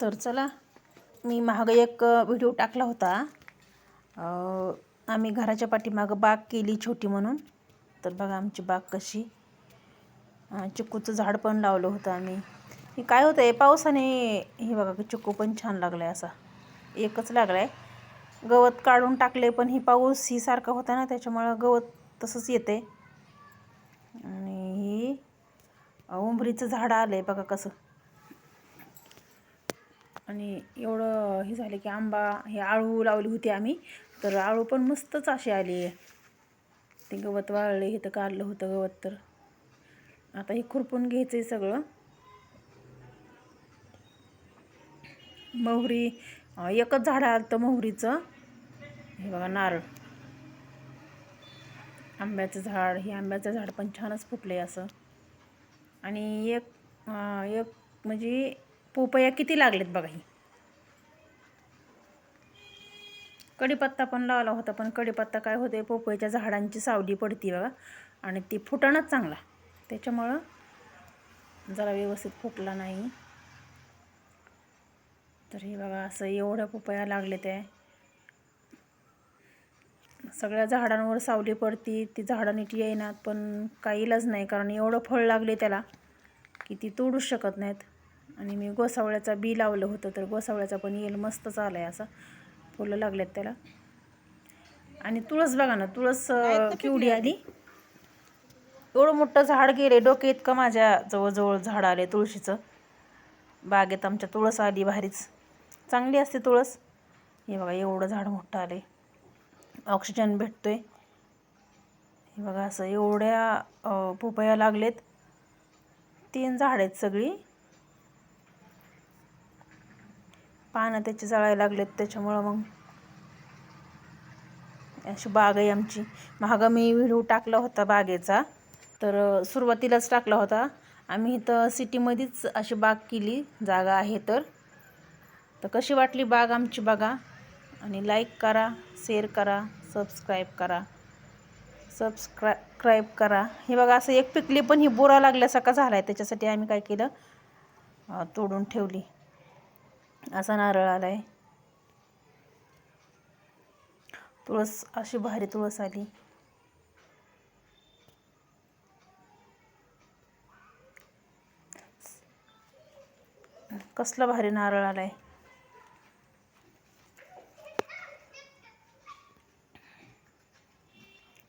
तर चला मी मागं एक व्हिडिओ टाकला होता. आम्ही घराच्या पाठीमागं बाग केली छोटी म्हणून. तर बघा आमची बाग कशी. चिक्कूचं झाड पण लावलं होतं आम्ही. हे काय होतं आहे पावसाने हे बघा की चिक्कू पण छान लागला आहे असा. एकच लागला आहे गवत काढून टाकले पण ही पाऊस ही सारखा होता ना त्याच्यामुळं गवत तसंच येते. आणि ही उंबरीचं झाड आलं आहे बघा कसं. आणि एवढं हे झालं की आंबा हे आळू लावली होती आम्ही. तर आळू पण मस्तच अशी आली. आहे ते गवत वाळले हे तर काढलं होतं गवत तर. आता हे खुरपून घ्यायचं आहे सगळं. मोहरी एकच झाड आलं तर मोहरीचं. हे बघा नारळ. आंब्याचं झाड हे आंब्याचं झाड पण छानच फुटलं आहे असं. आणि एक एक म्हणजे पोपया किती लागलेत बघा ही. कढीपत्ता पण लावला होता पण कढीपत्ता काय होते पोपयाच्या झाडांची सावली पडती बघा. आणि ती फुटणच चांगला. त्याच्यामुळं जरा व्यवस्थित फुटला नाही. तर हे बघा असं एवढ्या पोपया लागले त्या सगळ्या झाडांवर सावली पडती ती झाडं नीट येईनात पण काही इलाज नाही कारण एवढं फळ लागले त्याला की ती तोडूच शकत नाहीत. आणि मी गोसावळ्याचा बी लावलं होतं तर गोसावळ्याचा पण येल मस्तच आला आहे असं. फुलं लागलेत त्याला. आणि तुळस बघा ना तुळस केवढी आली? एवढं मोठं झाड गेले डोके इतकं माझ्या जवळजवळ झाड आले तुळशीचं. बागेत आमच्या तुळस आली भारीच चांगली असते तुळस. हे बघा एवढं झाड मोठं आले ऑक्सिजन भेटतोय. हे बघा असं एवढ्या पोपया लागलेत. तीन झाड आहेत सगळी. पानं त्याचे जळायला लागलेत त्याच्यामुळं मग अशी बाग आहे आमची. मागं मी व्हिडिओ टाकला होता बागेचा तर सुरुवातीलाच टाकला होता. आम्ही इथं सिटीमध्येच अशी बाग केली जागा आहे तर. तर कशी वाटली बाग आमची बघा. आणि लाईक करा शेअर करा सबस्क्राईब करा. सबस्क्राईब करा. हे बघा असं एक पिकली पण ही बोरा लागल्यासारखा झाला आहे त्याच्यासाठी आम्ही काय केलं? तोडून ठेवली. असा नारळ आला आहे तुळस अशी भारी तुळस आली. कसला भारी नारळ आलाय.